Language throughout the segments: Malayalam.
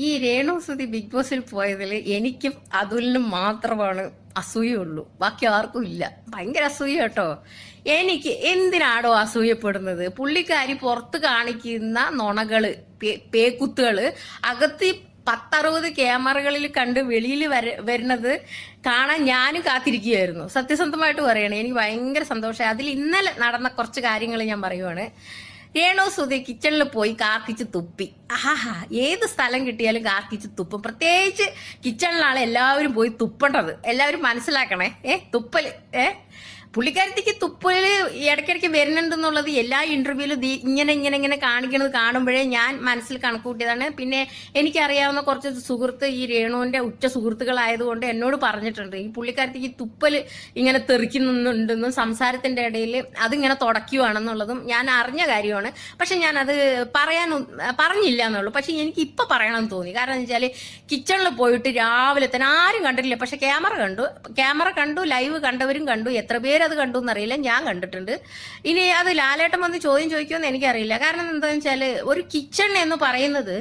ഈ രേണു സുതി ബിഗ് ബോസിൽ പോയതിൽ എനിക്കും അതുലിനും മാത്രമാണ് അസൂയുള്ളൂ. ബാക്കി ആർക്കും ഇല്ല. ഭയങ്കര അസൂയ കേട്ടോ. എനിക്ക് എന്തിനാടോ അസൂയപ്പെടുന്നത്? പുള്ളിക്കാരി പുറത്ത് കാണിക്കുന്ന നുണകൾ പേക്കുത്തുകൾ അകത്ത് പത്തറുപത് ക്യാമറകളിൽ കണ്ട് വെളിയിൽ വര വരുന്നത് കാണാൻ ഞാനും കാത്തിരിക്കുകയായിരുന്നു. സത്യസന്ധമായിട്ട് പറയണേ എനിക്ക് ഭയങ്കര സന്തോഷമായി. അതിൽ ഇന്നലെ നടന്ന കുറച്ച് കാര്യങ്ങൾ ഞാൻ പറയുവാണ്. രേണു സുധി? കിച്ചണിൽ പോയി കാർക്കിച്ച് തുപ്പി. ആഹാ ഏത് സ്ഥലം കിട്ടിയാലും കാർക്കിച്ച് തുപ്പും. പ്രത്യേകിച്ച് കിച്ചണിലാണ് എല്ലാവരും പോയി തുപ്പേണ്ടത്. എല്ലാവരും മനസ്സിലാക്കണേ. ഏ തുപ്പൽ. ഏ? പുള്ളിക്കാരത്തേക്ക് തുപ്പൽ ഇടയ്ക്കിടയ്ക്ക് വരുന്നുണ്ടെന്നുള്ളത് എല്ലാ ഇന്റർവ്യൂവിലും ഇങ്ങനെ ഇങ്ങനെ ഇങ്ങനെ കാണിക്കുന്നത് കാണുമ്പോഴേ ഞാൻ മനസ്സിൽ കണക്കുകൂട്ടിയതാണ് പിന്നെ എനിക്കറിയാവുന്ന കുറച്ച് സുഹൃത്ത് ഈ രേണുവിന്റെ ഉച്ച സുഹൃത്തുക്കളായതുകൊണ്ട് എന്നോട് പറഞ്ഞിട്ടുണ്ട്. ഈ പുള്ളിക്കാരത്തേക്ക് തുപ്പൽ ഇങ്ങനെ തെറിക്കുന്നുണ്ടെന്നും സംസാരത്തിന്റെ ഇടയിൽ അതിങ്ങനെ തുടയ്ക്കുവാണെന്നുള്ളതും ഞാൻ അറിഞ്ഞ കാര്യമാണ്. പക്ഷെ ഞാൻ അത് പറയാൻ പറഞ്ഞില്ല എന്നുള്ളൂ. പക്ഷെ എനിക്ക് ഇപ്പൊ പറയണമെന്ന് തോന്നി. കാരണം എന്ന് വെച്ചാൽ കിച്ചണിൽ പോയിട്ട് രാവിലെ തന്നെ ആരും കണ്ടിട്ടില്ല. പക്ഷെ ക്യാമറ കണ്ടു. ക്യാമറ കണ്ടു ലൈവ് കണ്ടവരും കണ്ടു. എത്ര പേര് അത് കണ്ടു എന്നറിയില്ല. ഞാൻ കണ്ടിട്ടുണ്ട്. ഇനി അത് ലാലേട്ടൻ വന്ന് ചോദ്യം ചോദിക്കുമെന്ന് എനിക്കറിയില്ല. കാരണം എന്താണെന്ന് വെച്ചാൽ ഒരു കിച്ചൺ എന്ന് പറയുന്നത്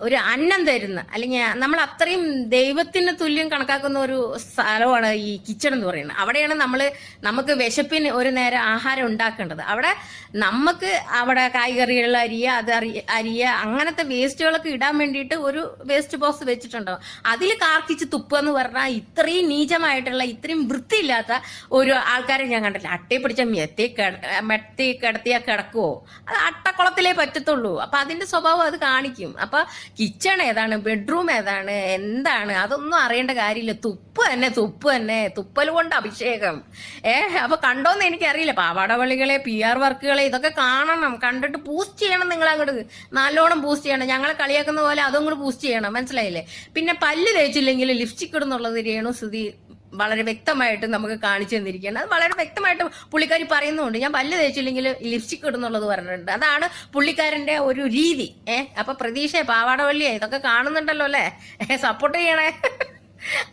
ഒരു അന്നം തരുന്ന അല്ലെങ്കിൽ നമ്മൾ അത്രയും ദൈവത്തിന് തുല്യം കണക്കാക്കുന്ന ഒരു സ്ഥലമാണ് ഈ കിച്ചൺ എന്ന് പറയുന്നത്. അവിടെയാണ് നമ്മൾ നമുക്ക് വിശപ്പിന് ഒരു നേരം ആഹാരം ഉണ്ടാക്കേണ്ടത്. അവിടെ നമുക്ക് അവിടെ കായ്കറികൾ അരിയ അത് അരി- അരിയ അങ്ങനത്തെ വേസ്റ്റുകളൊക്കെ ഇടാൻ വേണ്ടിയിട്ട് ഒരു വേസ്റ്റ് ബോക്സ് വെച്ചിട്ടുണ്ടാവും അതിൽ കാർക്കിച്ച് തുപ്പുക എന്ന് പറഞ്ഞാൽ ഇത്രയും നീചമായിട്ടുള്ള ഇത്രയും വൃത്തിയില്ലാത്ത ഒരു ആൾക്കാരെ ഞാൻ കണ്ടില്ല അട്ടയെ പിടിച്ച മെത്തി മെത്തി കിടത്തിയാൽ കിടക്കുവോ? അത് അട്ടക്കുളത്തിലേ പറ്റത്തുള്ളൂ. അപ്പൊ അതിന്റെ സ്വഭാവം അത് കാണിക്കും. അപ്പൊ കിച്ചൺ ഏതാണ് ബെഡ്റൂം ഏതാണ് എന്താണ് അതൊന്നും അറിയേണ്ട കാര്യമില്ല. തുപ്പ് തന്നെ തുപ്പ് തന്നെ തുപ്പൽ കൊണ്ട് അഭിഷേകം. ഏ അപ്പൊ കണ്ടോന്ന് എനിക്കറിയില്ല. പാവാടവളികളെ പി ആർ വർക്കുകളെ ഇതൊക്കെ കാണണം. കണ്ടിട്ട് പൂസ്റ്റ് ചെയ്യണം നിങ്ങൾ അങ്ങോട്ട് നല്ലോണം പൂസ്റ്റ് ചെയ്യണം. ഞങ്ങളെ കളിയാക്കുന്ന പോലെ അതും കൂടി പൂസ്റ്റ് ചെയ്യണം. മനസ്സിലായില്ലേ? പിന്നെ പല്ല് തേച്ചില്ലെങ്കിൽ ലിപ്സ്റ്റിക് ഇടുന്നുള്ളത് രേണു സുധി വളരെ വ്യക്തമായിട്ട് നമുക്ക് കാണിച്ചു തന്നിരിക്കുകയാണ്. അത് വളരെ വ്യക്തമായിട്ട് പുള്ളിക്കാരി പറയുന്നുണ്ട്. ഞാൻ പല്ല് തേച്ചില്ലെങ്കിൽ ലിപ്സ്റ്റിക് ഇടുന്നുള്ളത് പറഞ്ഞിട്ടുണ്ട്. അതാണ് പുള്ളിക്കാരന്റെ ഒരു രീതി. ഏഹ് അപ്പൊ പ്രതീക്ഷ പാവാടവല്ലിയെ ഇതൊക്കെ കാണുന്നുണ്ടല്ലോ അല്ലേ? സപ്പോർട്ട് ചെയ്യണേ.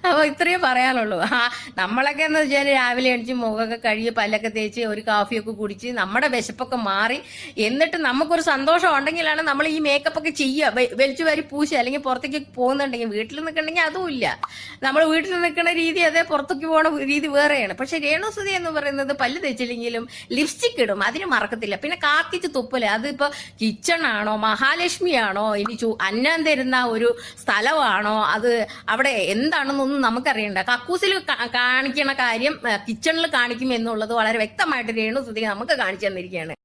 അപ്പൊ ഇത്രയേ പറയാനുള്ളൂ. ആ നമ്മളൊക്കെ എന്ന് വെച്ചാൽ രാവിലെ എണിച്ച് മുഖമൊക്കെ കഴുകി പല്ലൊക്കെ തേച്ച് ഒരു കാഫിയൊക്കെ കുടിച്ച് നമ്മുടെ വിശപ്പൊക്കെ മാറി. എന്നിട്ട് നമുക്കൊരു സന്തോഷം ഉണ്ടെങ്കിലാണ് നമ്മൾ ഈ മേക്കപ്പ് ഒക്കെ ചെയ്യുക. വലിച്ചു വാരി പൂശ അല്ലെങ്കിൽ പുറത്തേക്ക് പോകുന്നുണ്ടെങ്കിൽ വീട്ടിൽ നിൽക്കണമെങ്കിൽ അതും ഇല്ല. നമ്മൾ വീട്ടിൽ നിൽക്കുന്ന രീതി അതേ പുറത്തേക്ക് പോണ രീതി വേറെയാണ്. പക്ഷെ രേണുസുതി എന്ന് പറയുന്നത് പല്ല് തേച്ചില്ലെങ്കിലും ലിപ്സ്റ്റിക് ഇടും. അതിന് മറക്കത്തില്ല. പിന്നെ കാക്കിച്ച് തുപ്പൽ. അതിപ്പോ കിച്ചൺ ആണോ മഹാലക്ഷ്മി ആണോ ഇനി അന്നം തരുന്ന ഒരു സ്ഥലമാണോ അത് അവിടെ എന്താണെന്നൊന്നും നമുക്കറിയണ്ട. കക്കൂസിൽ കാണിക്കുന്ന കാര്യം കിച്ചണിൽ കാണിക്കും എന്നുള്ളത് വളരെ വ്യക്തമായിട്ട് രേണു സുതി നമുക്ക് കാണിച്ചു തന്നിരിക്കുകയാണ്.